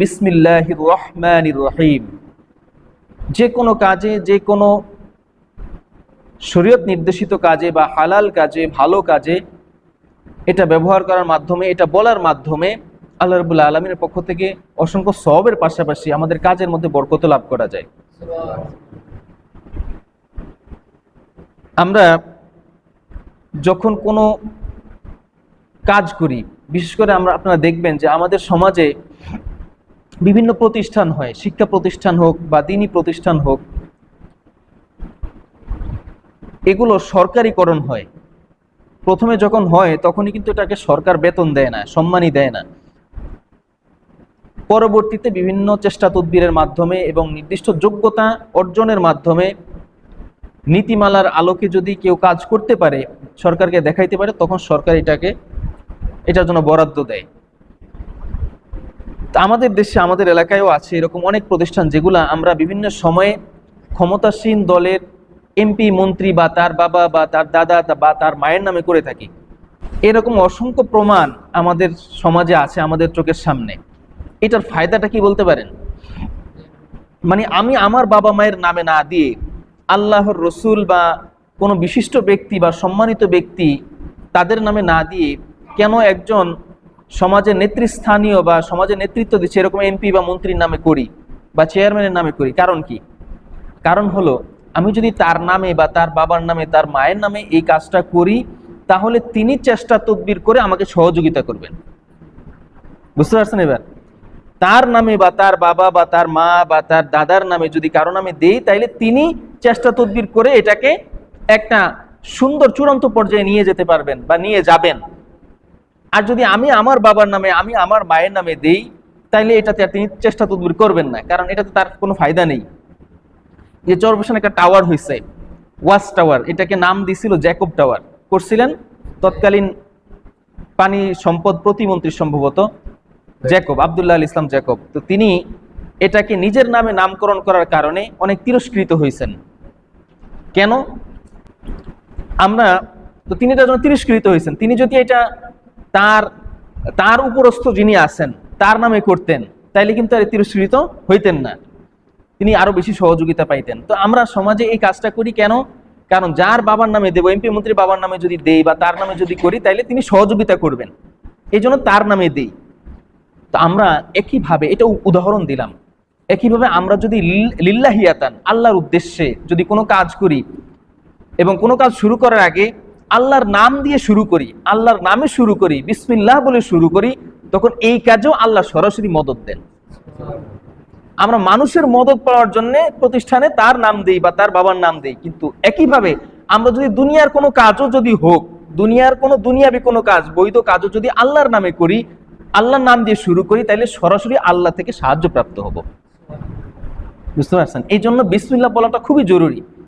বিসমিল্লাহ রহমান রহিম। যে কোনো কাজে, যে কোনো শরীয়ত নির্দেশিত কাজে বা হালাল কাজে, ভালো কাজে এটা ব্যবহার করার মাধ্যমে, এটা বলার মাধ্যমে আল্লাহ রবুল্লা আলমীর পক্ষ থেকে অসংখ্য সবের পাশাপাশি আমাদের কাজের মধ্যে বরকত লাভ করা যায়। আমরা যখন কোনো কাজ করি, বিশেষ করে আমরা আপনারা দেখবেন যে আমাদের সমাজে বিভিন্ন প্রতিষ্ঠান হয়, শিক্ষা প্রতিষ্ঠান হোক বা দিনই প্রতিষ্ঠান হোক, এগুলো সরকারিকরণ হয়। প্রথমে যখন হয়, তখনই কিন্তু এটাকে সরকার বেতন দেয় না, সম্মানই দেয় না। পরবর্তীতে বিভিন্ন চেষ্টা তদবিরের মাধ্যমে এবং নির্দিষ্ট যোগ্যতা অর্জনের মাধ্যমে নীতিমালার আলোকে যদি কেউ কাজ করতে পারে, সরকারকে দেখাইতে পারে, তখন সরকার এটাকে, এটার জন্য বরাদ্দ দেয়। আমাদের দেশে, আমাদের এলাকায়ও আছে এরকম অনেক প্রতিষ্ঠান যেগুলা আমরা বিভিন্ন সময়ে ক্ষমতাসীন দলের এমপি, মন্ত্রী বা তার বাবা বা তার দাদা বা তার মায়ের নামে করে থাকি। এরকম অসংখ্য প্রমাণ আমাদের সমাজে আছে আমাদের চোখের সামনে। এটার ফায়দাটা কি বলতে পারেন? মানে আমি আমার বাবা মায়ের নামে না দিয়ে আল্লাহর রসুল বা কোনো বিশিষ্ট ব্যক্তি বা সম্মানিত ব্যক্তি তাদের নামে না দিয়ে কেন একজন সমাজের নেতৃস্থানীয় বা সমাজের নেতৃত্ব দিচ্ছে, এরকম এমপি বা মন্ত্রীর নামে করি বা চেয়ারম্যানের নামে করি। কারণ কি? কারণ হলো, আমি যদি তার নামে বা তার বাবার নামে, তার মায়ের নামে এই কাজটা করি, তাহলে তিনি চেষ্টা তদবির করে আমাকে সহযোগিতা করবেন। বুঝতে পারছেন এবার? তার নামে বা তার বাবা বা তার মা বা তার দাদার নামে যদি কারও নামে দেই, তাইলে তিনি চেষ্টা তদবির করে এটাকে একটা সুন্দর চূড়ান্ত পর্যায়ে নিয়ে যেতে পারবেন বা নিয়ে যাবেন। আর যদি আমি আমার বাবার নামে, আমি আমার মায়ের নামে দেই, তাইলে এটাতে তিনি চেষ্টা তদবির করবেন না, কারণ এটাতে তার কোনো ফায়দা নেই। যে চরবেশন একটা টাওয়ার হয়েছে ওয়াচ টাওয়ার এটাকে নাম দিছিল জ্যাকব টাওয়ার করছিলেন, তৎকালীন পানি সম্পদ প্রতিমন্ত্রী সম্ভবত জ্যাকব আবদুল্লাহ আল ইসলাম জ্যাকব তো তিনি এটাকে নিজের নামে নামকরণ করার কারণে অনেক তিরস্কৃত হয়েছেন কেন? আমরা, তো তিনি এটার জন্য তিরস্কৃত হয়েছেন তিনি যদি এটা তার তার উপরস্থ যিনি আছেন, তার নামে করতেন, তাইলে কিন্তু আর তিরস্কৃত হইতেন না। তিনি আরও বেশি সহযোগিতা পাইতেন। তো আমরা সমাজে এই কাজটা করি কেন? কারণ যার বাবার নামে দেবো, এমপি মন্ত্রী বাবার নামে যদি দেই বা তার নামে যদি করি, তাইলে তিনি সহযোগিতা করবেন। এই জন্য তার নামে দেই। তো আমরা একইভাবে, এটা উদাহরণ দিলাম। একইভাবে আমরা যদি লিল্লাহিয়াতান, আল্লাহর উদ্দেশ্যে যদি কোনো কাজ করি এবং কোনো কাজ শুরু করার আগে আল্লাহর নাম দিয়ে শুরু করি, আল্লাহর নামে শুরু করি, বিসমিল্লাহ বলে শুরু করি, তখন এই কাজেও আল্লাহ সরাসরি মদত দেন। আমরা মানুষের মদত পাওয়ার জন্য প্রতিষ্ঠানে তার নাম দেই বা তার বাবার নাম দেই, কিন্তু একইভাবে আমরা যদি দুনিয়ার কোনো কাজও যদি হোক, দুনিয়ার কোনো দুনিয়াবি কোনো কাজ, বৈধ কাজও যদি আল্লাহর নামে করি, আল্লাহর নাম দিয়ে শুরু করি তাহলে সরাসরি আল্লাহ থেকে সাহায্য প্রাপ্ত হব। বুঝতে পারছেন? এই জন্য বিসমিল্লাহ বলাটা খুবই জরুরি।